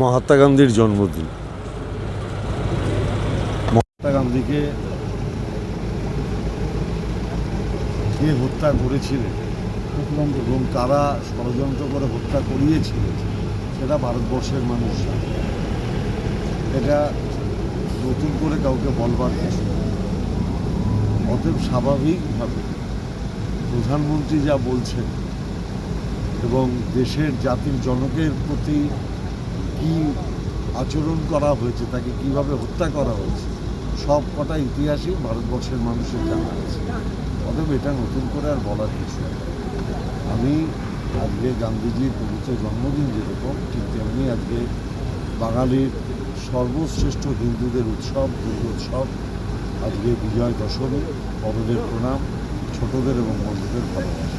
মহাত্মা গান্ধীর জন্মদিন মহাত্মা গান্ধীকে কে হত্যা করেছিলেন এবং তারা ষড়যন্ত্র করে হত্যা করিয়েছিলেন, সেটা ভারতবর্ষের মানুষ এটা নতুন করে কাউকে বলবার। অতএব স্বাভাবিকভাবে প্রধানমন্ত্রী যা বলছেন, এবং দেশের জাতির জনকের প্রতি কি আচরণ করা হয়েছে, তাকে কীভাবে হত্যা করা হয়েছে, সব কটা ইতিহাসই ভারতবর্ষের মানুষের জানা আছে অতএব এটা নতুন করে আর বলার কিছু। আমি আজকে গান্ধীজির পবিত্র জন্মদিন যেরকম, ঠিক তেমনি আজকে বাঙালির সর্বশ্রেষ্ঠ হিন্দুদের উৎসব, দুর্গোৎসব, আজকে বিজয় দশমী, বড়দের প্রণাম, ছোটদের এবং বন্ধুদের ভালোবাসা